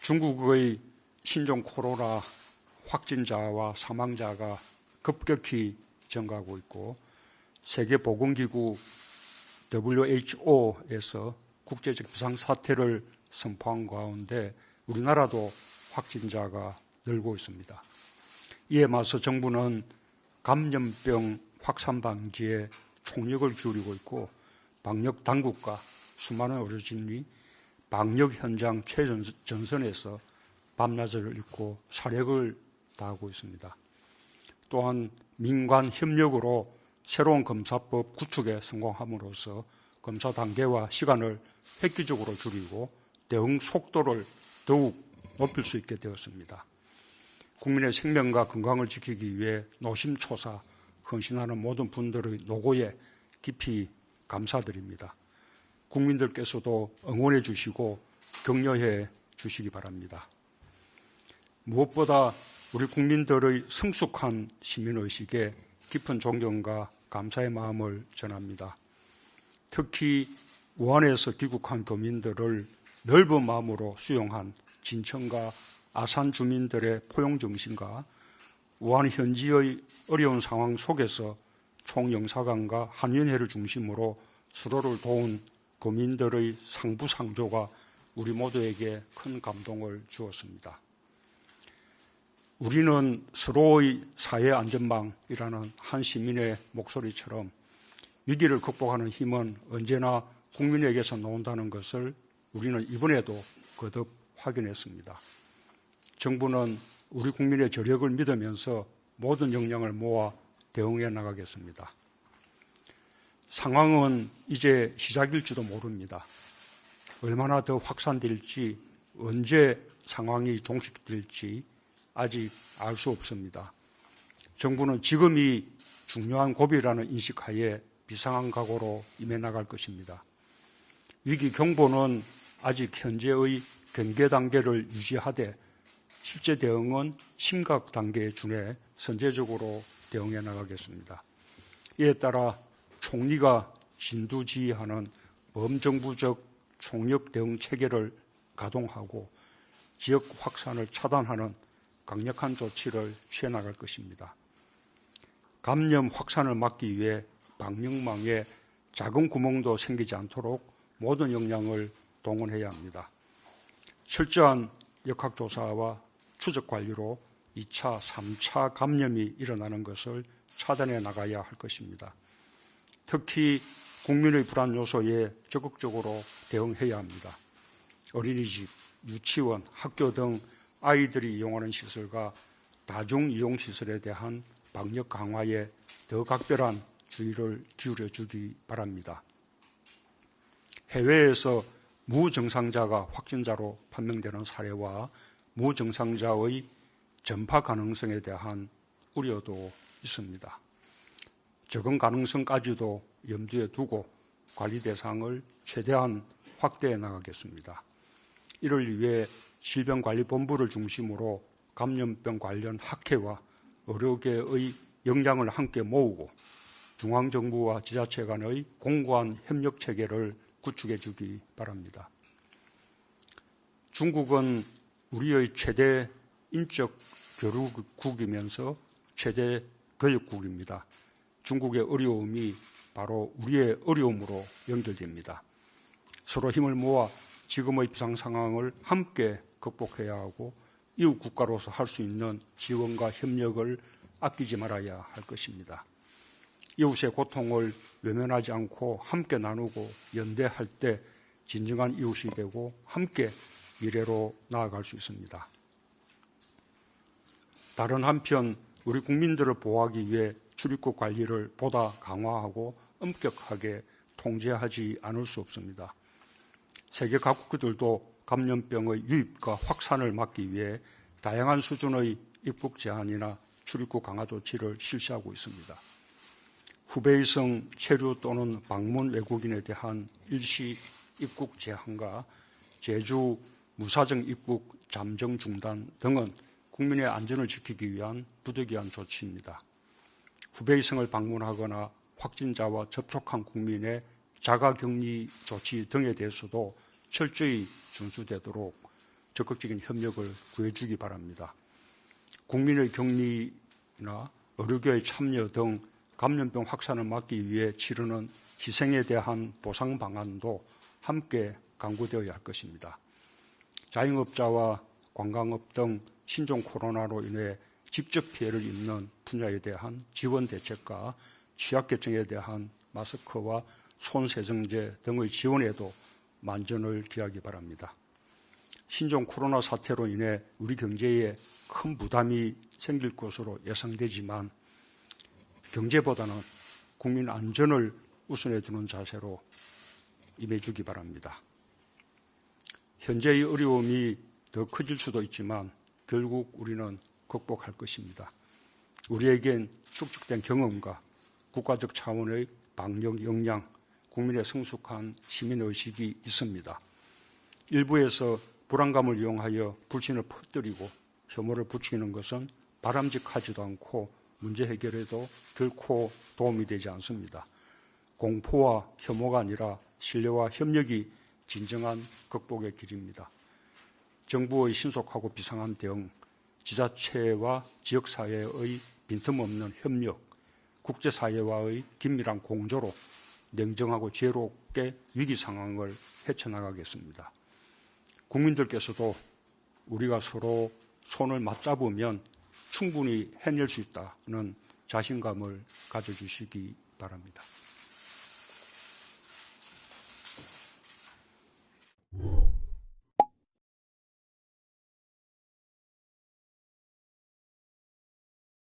중국의 신종 코로나 확진자와 사망자가 급격히 증가하고 있고 세계보건기구 WHO에서 국제적 비상사태를 선포한 가운데 우리나라도 확진자가 늘고 있습니다. 이에 맞서 정부는 감염병 확산 방지에 총력을 기울이고 있고 방역 당국과 수많은 의료진이 방역 현장 최전선에서 밤낮을 잇고 사력을 다하고 있습니다. 또한 민관 협력으로 새로운 검사법 구축에 성공함으로써 검사 단계와 시간을 획기적으로 줄이고 대응 속도를 더욱 높일 수 있게 되었습니다. 국민의 생명과 건강을 지키기 위해 노심초사 헌신하는 모든 분들의 노고에 깊이 감사드립니다. 국민들께서도 응원해 주시고 격려해 주시기 바랍니다. 무엇보다 우리 국민들의 성숙한 시민의식에 깊은 존경과 감사의 마음을 전합니다. 특히 우한에서 귀국한 교민들을 넓은 마음으로 수용한 진천과 아산 주민들의 포용 정신과 우한 현지의 어려운 상황 속에서 총영사관과 한인회를 중심으로 서로를 도운 교민들의 상부상조가 우리 모두에게 큰 감동을 주었습니다. 우리는 서로의 사회 안전망이라는 한 시민의 목소리처럼 위기를 극복하는 힘은 언제나 국민에게서 나온다는 것을 우리는 이번에도 거듭 확인했습니다. 정부는 우리 국민의 저력을 믿으면서 모든 역량을 모아 대응해 나가겠습니다. 상황은 이제 시작일지도 모릅니다. 얼마나 더 확산될지, 언제 상황이 종식될지 아직 알 수 없습니다. 정부는 지금이 중요한 고비라는 인식하에 비상한 각오로 임해 나갈 것입니다. 위기 경보는 아직 현재의 경계 단계를 유지하되 실제 대응은 심각 단계에 준해 선제적으로 대응해 나가겠습니다. 이에 따라 총리가 진두지휘하는 범정부적 총력 대응 체계를 가동하고 지역 확산을 차단하는 강력한 조치를 취해 나갈 것입니다. 감염 확산을 막기 위해 방역망에 작은 구멍도 생기지 않도록 모든 역량을 동원해야 합니다. 철저한 역학조사와 추적 관리로 2차, 3차 감염이 일어나는 것을 차단해 나가야 할 것입니다. 특히 국민의 불안 요소에 적극적으로 대응해야 합니다. 어린이집, 유치원, 학교 등 아이들이 이용하는 시설과 다중 이용 시설에 대한 방역 강화에 더 각별한 주의를 기울여 주기 바랍니다. 해외에서 무증상자가 확진자로 판명되는 사례와 무증상자의 전파 가능성에 대한 우려도 있습니다. 적응 가능성까지도 염두에 두고 관리 대상을 최대한 확대해 나가겠습니다. 이를 위해 질병관리본부를 중심으로 감염병 관련 학회와 의료계의 역량을 함께 모으고 중앙정부와 지자체 간의 공고한 협력 체계를 구축해 주기 바랍니다. 중국은 우리의 최대 인적 교류국이면서 최대 교육국입니다. 중국의 어려움이 바로 우리의 어려움으로 연결됩니다. 서로 힘을 모아 지금의 비상 상황을 함께 극복해야 하고 이웃 국가로서 할 수 있는 지원과 협력을 아끼지 말아야 할 것입니다. 이웃의 고통을 외면하지 않고 함께 나누고 연대할 때 진정한 이웃이 되고 함께 미래로 나아갈 수 있습니다. 다른 한편 우리 국민들을 보호하기 위해 출입국 관리를 보다 강화하고 엄격하게 통제하지 않을 수 없습니다. 세계 각국들도 감염병의 유입과 확산을 막기 위해 다양한 수준의 입국 제한이나 출입국 강화 조치를 실시하고 있습니다. 후베이성 체류 또는 방문 외국인에 대한 일시 입국 제한과 제주 무사정 입국 잠정 중단 등은 국민의 안전을 지키기 위한 부득이한 조치입니다. 후베이성을 방문하거나 확진자와 접촉한 국민의 자가격리 조치 등에 대해서도 철저히 준수되도록 적극적인 협력을 구해주기 바랍니다. 국민의 격리나 의료계의 참여 등 감염병 확산을 막기 위해 치르는 희생에 대한 보상 방안도 함께 강구되어야 할 것입니다. 자영업자와 관광업 등 신종 코로나로 인해 직접 피해를 입는 분야에 대한 지원 대책과 취약계층에 대한 마스크와 손세정제 등의 지원에도 만전을 기하기 바랍니다. 신종 코로나 사태로 인해 우리 경제에 큰 부담이 생길 것으로 예상되지만 경제보다는 국민 안전을 우선해 두는 자세로 임해주기 바랍니다. 현재의 어려움이 더 커질 수도 있지만 결국 우리는 극복할 것입니다. 우리에겐 축적된 경험과 국가적 차원의 방역 역량, 국민의 성숙한 시민의식이 있습니다. 일부에서 불안감을 이용하여 불신을 퍼뜨리고 혐오를 부추기는 것은 바람직하지도 않고 문제 해결에도 결코 도움이 되지 않습니다. 공포와 혐오가 아니라 신뢰와 협력이 진정한 극복의 길입니다. 정부의 신속하고 비상한 대응, 지자체와 지역사회의 빈틈없는 협력, 국제사회와의 긴밀한 공조로 냉정하고 지혜롭게 위기 상황을 헤쳐나가겠습니다. 국민들께서도 우리가 서로 손을 맞잡으면 충분히 해낼 수 있다는 자신감을 가져주시기 바랍니다.